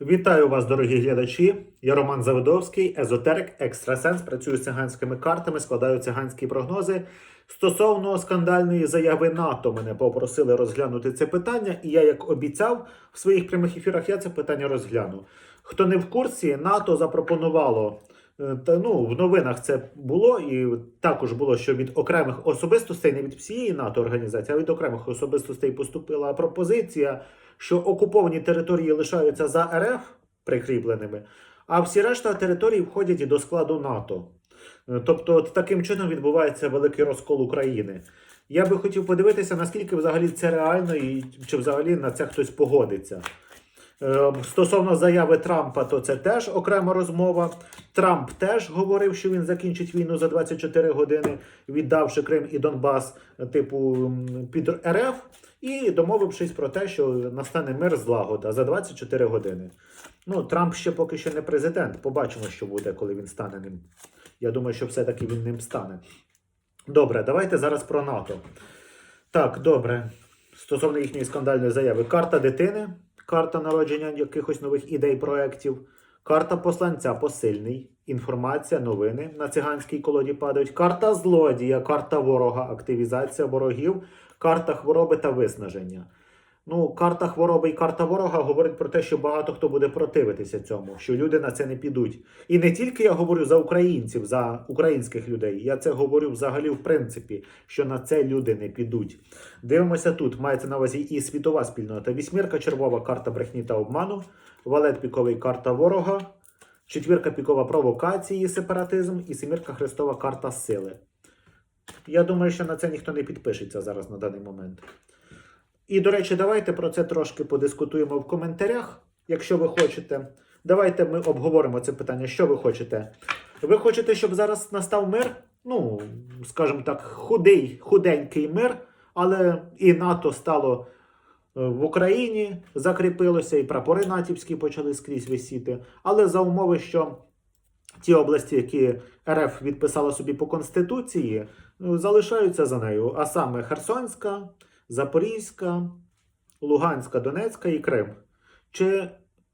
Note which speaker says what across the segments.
Speaker 1: Вітаю вас, дорогі глядачі. Я Роман Заводовський, езотерик, екстрасенс. Працюю з циганськими картами, складаю циганські прогнози. Стосовно скандальної заяви НАТО, мене попросили розглянути це питання, і я, як обіцяв в своїх прямих ефірах, я це питання розгляну. Хто не в курсі, НАТО запропонувало. Е, Та ну в новинах це було, і також було, що від окремих особистостей, не від всієї НАТО організації, а від окремих особистостей поступила пропозиція, що окуповані території лишаються за РФ прикріпленими, а всі решта територій входять до складу НАТО. Е, Тобто, от таким чином відбувається великий розкол України. Я би хотів подивитися, наскільки взагалі це реально, і чи взагалі на це хтось погодиться. Е, Стосовно заяви Трампа, то це теж окрема розмова. Трамп теж говорив, що він закінчить війну за 24 години, віддавши Крим і Донбас, е, типу, під РФ, і домовившись про те, що настане мир злагода за 24 години. Ну, Трамп ще поки що не президент. Побачимо, що буде, коли він стане ним. Я думаю, що все-таки він ним стане. Добре, давайте зараз про НАТО. Так, добре. Стосовно їхньої скандальної заяви. Карта дитини, карта народження якихось нових ідей, проєктів, карта посланця посильний, інформація, новини на циганській колоді падають, карта злодія, карта ворога, активізація ворогів, карта хвороби та виснаження. Ну, карта хвороби і карта ворога говорить про те, що багато хто буде противитися цьому, що люди на це не підуть. І не тільки я говорю за українців, за українських людей. Я це говорю взагалі в принципі, що на це люди не підуть. Дивимося тут. Мається на увазі і світова спільнота. Вісьмірка червова карта брехні та обману, валет піковий карта ворога, четвірка пікова провокації, сепаратизм і семірка хрестова карта сили. Я думаю, що на це ніхто не підпишеться зараз на даний момент. І, до речі, давайте про це трошки подискутуємо в коментарях, якщо ви хочете. Давайте ми обговоримо це питання. Що ви хочете? Ви хочете, щоб зараз настав мир? Ну, скажімо так, худий, худенький мир, але і НАТО стало е, в Україні, закріпилося, і прапори натівські почали скрізь висіти. Але за умови, що ті області, які РФ відписала собі по Конституції, ну, залишаються за нею. А саме Херсонська, Запорізька, Луганська, Донецька і Крим. Чи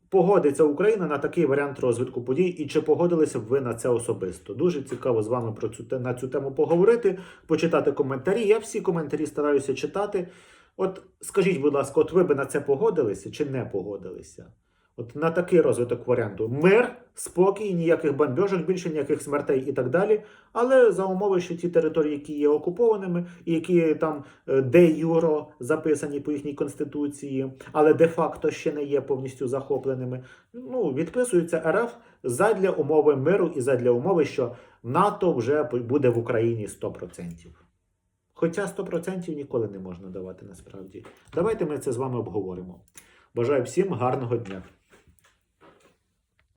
Speaker 1: погодиться Україна на такий варіант розвитку подій, і чи погодилися б ви на це особисто? Дуже цікаво з вами про цю на цю тему поговорити, почитати коментарі. Я всі коментарі стараюся читати. От скажіть, будь ласка, от ви би на це погодилися чи не погодилися? От на такий розвиток варіанту. Мир, спокій, ніяких бомбьожок, більше ніяких смертей і так далі. Але за умови, що ті території, які є окупованими, і які там е, де юро записані по їхній конституції, але де-факто ще не є повністю захопленими, ну відписується РФ задля умови миру і задля умови, що НАТО вже буде в Україні 100%. Хоча 100% ніколи не можна давати насправді. Давайте ми це з вами обговоримо. Бажаю всім гарного дня.